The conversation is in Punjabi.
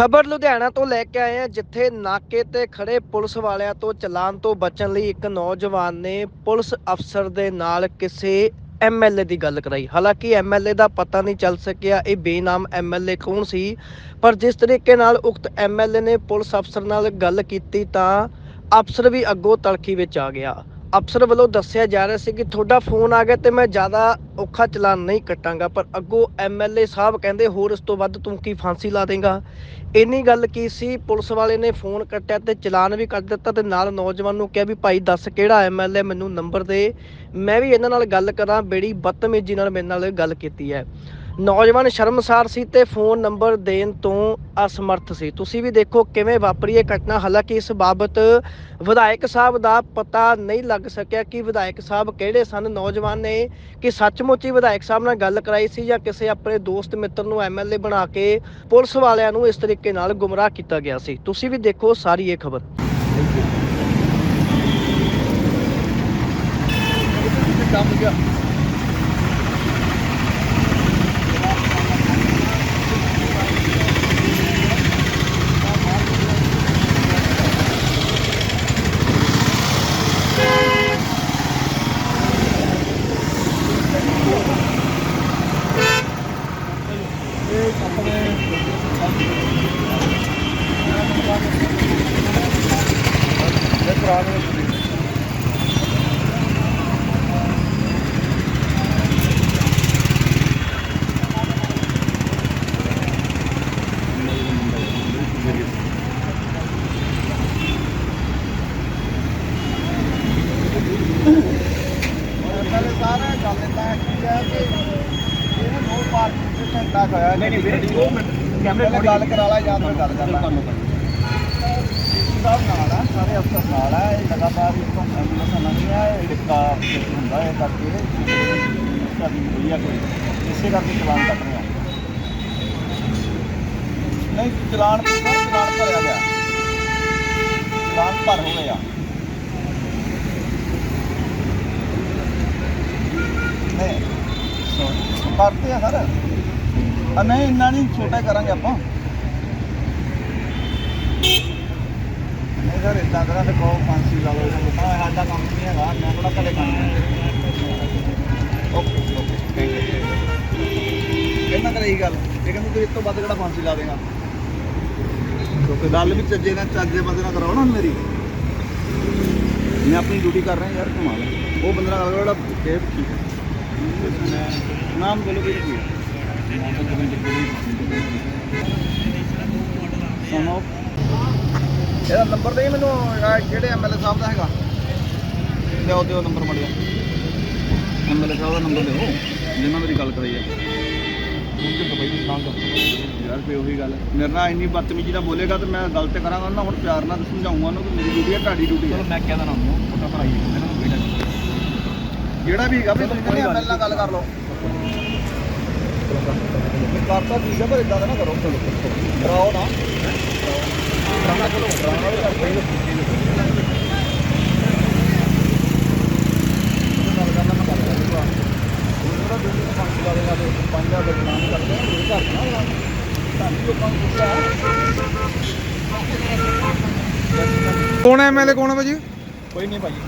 ਖਬਰ ਲੁਧਿਆਣਾ ਤੋਂ ਲੈ ਕੇ ਆਏ ਹਾਂ, ਜਿੱਥੇ ਨਾਕੇ ਤੇ ਖੜੇ ਪੁਲਿਸ ਵਾਲਿਆਂ ਤੋਂ ਚਲਾਨ ਤੋਂ ਬਚਣ ਲਈ ਇੱਕ ਨੌਜਵਾਨ ਨੇ ਪੁਲਿਸ ਅਫਸਰ ਦੇ ਨਾਲ ਕਿਸੇ ਐਮਐਲਏ ਦੀ ਗੱਲ ਕਰਾਈ। ਹਾਲਾਂਕਿ ਐਮਐਲਏ ਦਾ ਪਤਾ ਨਹੀਂ ਚੱਲ ਸਕਿਆ ਇਹ ਬੇਨਾਮ ਐਮਐਲਏ ਕੌਣ ਸੀ, ਪਰ ਜਿਸ ਤਰੀਕੇ ਨਾਲ ਉਕਤ ਐਮਐਲਏ ਨੇ ਪੁਲਿਸ ਅਫਸਰ ਨਾਲ ਗੱਲ ਕੀਤੀ ਤਾਂ ਅਫਸਰ ਵੀ ਅੱਗੋਂ ਤਲਖੀ ਵਿੱਚ ਆ ਗਿਆ। ਅਫਸਰ ਵੱਲੋਂ ਦੱਸਿਆ ਜਾ ਰਿਹਾ ਸੀ ਕਿ ਤੁਹਾਡਾ ਫੋਨ ਆ ਗਿਆ ਤੇ ਮੈਂ ਜ਼ਿਆਦਾ ਔਖਾ ਚਲਾਨ ਨਹੀਂ ਕੱਟਾਂਗਾ, ਪਰ ਅੱਗੋਂ ਐਮਐਲਏ ਸਾਹਿਬ ਕਹਿੰਦੇ ਹੋਰ ਇਸ ਤੋਂ ਵੱਧ ਤੂੰ ਕੀ ਫਾਂਸੀ ਲਾ ਦੇਂਗਾ। ਇੰਨੀ ਗੱਲ ਕੀ ਸੀ? ਪੁਲਿਸ ਵਾਲੇ ਨੇ ਫੋਨ ਕੱਟਿਆ ਤੇ ਚਲਾਨ ਵੀ ਕੱਟ ਦਿੱਤਾ ਤੇ ਨਾਲ ਨੌਜਵਾਨ ਨੂੰ ਕਿਹਾ ਵੀ ਭਾਈ ਦੱਸ ਕਿਹੜਾ ਐਮਐਲਏ ਮੈਨੂੰ ਨੰਬਰ ਦੇ। ਮੈਂ ਵੀ ਇਹਨਾਂ ਨਾਲ ਗੱਲ ਕਰਾਂ, ਬੜੀ ਬਦਤਮੀਜ਼ੀ ਨਾਲ ਮੇਰੇ ਨਾਲ ਗੱਲ ਕੀਤੀ ਹੈ। ਨੌਜਵਾਨ ਸ਼ਰਮਸਾਰ ਸੀ ਤੇ ਫੋਨ ਨੰਬਰ ਦੇਣ ਤੋਂ ਅਸਮਰਥ ਸੀ। ਤੁਸੀਂ ਵੀ ਦੇਖੋ ਕਿਵੇਂ ਵਾਪਰੀ ਇਹ ਘਟਨਾ। ਹਾਲਾਂਕਿ ਇਸ ਬਾਬਤ ਵਿਧਾਇਕ ਸਾਹਿਬ ਦਾ ਪਤਾ ਨਹੀਂ ਲੱਗ ਸਕਿਆ ਕਿ ਵਿਧਾਇਕ ਸਾਹਿਬ ਕਿਹੜੇ ਸਨ। ਨੌਜਵਾਨ ਨੇ ਕਿ ਸੱਚਮੁੱਚ ਹੀ ਵਿਧਾਇਕ ਸਾਹਿਬ ਨਾਲ ਗੱਲ ਕਰਾਈ ਸੀ ਜਾਂ ਕਿਸੇ ਆਪਣੇ ਦੋਸਤ ਮਿੱਤਰ ਨੂੰ ਐਮਐਲਏ ਬਣਾ ਕੇ ਪੁਲਿਸ ਵਾਲਿਆਂ ਨੂੰ ਇਸ ਤਰੀਕੇ ਨਾਲ ਗੁੰਮਰਾਹ ਕੀਤਾ ਗਿਆ ਸੀ। ਤੁਸੀਂ ਵੀ ਦੇਖੋ ਸਾਰੀ ਇਹ ਖਬਰ। ਕੰਮ ਗਿਆ ਸਾਰਾ ਗੱਲ ਇਦਾਂ ਕੀ ਹੈ ਕਿ ਇਹ ਨੋ ਪਾਰਕਿੰਗ ਤੇ ਘੰਟਾ ਹੋਇਆ ਨਹੀਂ ਨਹੀਂ, ਵੀਰੇ 2 ਮਿੰਟ। ਕੈਮਰੇ ਗੱਲ ਕਰਾ ਲਾ ਜਾਂ ਫਿਰ ਗੱਲ ਕਰ ਲਾ। ਸਾਹਿਬ ਨਾਲ ਆ ਸਾਰੇ ਅਫਸਰ ਨਾਲ ਆ ਇਹ ਲਗਾਤਾਰ ਇਸ ਤੋਂ ਐਂਬੂਲੈਂਸ ਨਹੀਂ ਆ ਇਹ ਟਿੱਕਾ ਹੁੰਦਾ ਹੈ ਕਰਕੇ ਸਾਡੀ ਹੋਈ ਆ ਕੋਈ। ਇਸੇ ਕਰਕੇ ਚਲਾਨ ਕੱਟ ਰਹੇ ਆ। ਨਹੀਂ ਚਲਾਨ ਚਲਾਨ ਭਰਿਆ ਗਿਆ। ਚਲਾਨ ਭਰ ਹੋ ਗਿਆ ਨਹੀਂ ਸੋ ਭਰਤੇ ਆ ਸਰ। ਆ ਨਹੀਂ, ਇੰਨਾ ਨਹੀਂ, ਛੋਟਾ ਕਰਾਂਗੇ ਆਪਾਂ। ਨਹੀਂ ਸਰ ਇਦਾਂ ਕਰਾਂ ਤੇ ਕਹੋ, ਫਾਂਸੀ ਲਾ ਲਓ। ਇਹਨਾਂ ਨੂੰ ਸਾਡਾ ਕੰਮ ਨਹੀਂ ਹੈਗਾ, ਮੈਂ ਥੋੜਾ ਕਦੇ ਕੰਮ ਓਕੇ ਓਕੇ ਇਹਨਾਂ ਕਰੇ ਇਹ ਗੱਲ, ਇਹ ਕਹਿੰਦੇ ਤੂੰ ਇਸ ਤੋਂ ਵੱਧ ਕਿਹੜਾ ਫਾਂਸੀ ਲਾ ਦੇਗਾ? ਕਿਉਂਕਿ ਗੱਲ ਵੀ ਚੱਜੇ ਨਾਲ, ਚੱਜੇ ਬੰਦੇ ਨਾਲ ਕਰਾਓ ਨਾ ਮੇਰੀ। ਮੈਂ ਆਪਣੀ ਡਿਊਟੀ ਕਰ ਰਿਹਾ ਯਾਰ, ਕਮਾਲ ਉਹ ਬੰਦੇ ਨਾਲ ਗੱਲ ਜਿਹੜਾ ਕੇ ਠੀਕ ਹੈ। ਨਾਮ ਬੋਲੋ ਵੀ ਕੀ ਸੁਣੋ। ਇਹਦਾ ਨੰਬਰ ਦੇ ਮੈਨੂੰ ਜਿਹੜੇ ਐਮਐਲਏ ਸਾਹਿਬ ਦਾ ਹੈਗਾ। ਲਿਆਓ ਦਿਓ ਨੰਬਰ ਮੜਿਆ ਐਮਐਲਏ ਸਾਹਿਬ ਦਾ ਨੰਬਰ ਦਿਓ ਜਿੰਨਾ ਮੇਰੀ ਗੱਲ ਕਰਾਈ ਹੈ ਉਹ ਤੇ ਬਈ ਸੰਗ ਯਾਰ ਫੇ ਉਹੀ ਗੱਲ। ਮੇਰੇ ਨਾਲ ਇੰਨੀ ਬਦਤਮੀਜ਼ੀ ਨਾਲ ਬੋਲੇਗਾ ਤੇ ਮੈਂ ਗਲਤ ਕਰਾਂਗਾ ਨਾ ਹੁਣ ਪਿਆਰ ਨਾਲ ਸਮਝਾਉਂਗਾ ਉਹਨੂੰ ਕਿ ਮੇਰੀ ਡਿਊਟੀ ਹੈ ਤੁਹਾਡੀ ਡਿਊਟੀ ਹੈ। ਮੈਂ ਕਹਿ ਦੇਣਾ ਉਹਨੂੰ ਉਹਦਾ ਭਰਾਈ ਮੈਨੂੰ ਕੋਈ ਨਹੀਂ। ਜਿਹੜਾ ਵੀ ਹੈਗਾ ਵੀ ਤੁਸੀਂ ਐਮਐਲਏ ਨਾਲ ਗੱਲ ਕਰ ਲਓ। ਕਰਤਾ ਠੀਕ ਹੈ ਪਰ ਇਦਾਂ ਦਾ ਨਾ ਕਰੋ। ਚਲੋ ਕਰਾਓ ਨਾ। ਨਾ ਕਰ ਦਾ ਕਰਦੇ ਆ ਘਰ ਨਾ ਹੋਣਾ ਤੁਹਾਨੂੰ ਲੋਕਾਂ ਨੂੰ ਪੁੱਛਿਆ ਕੌਣ ਐ ਐਮਐਲਏ ਕੌਣ ਹੈ ਭਾਜੀ? ਕੋਈ ਨਹੀਂ ਬਾਕੀ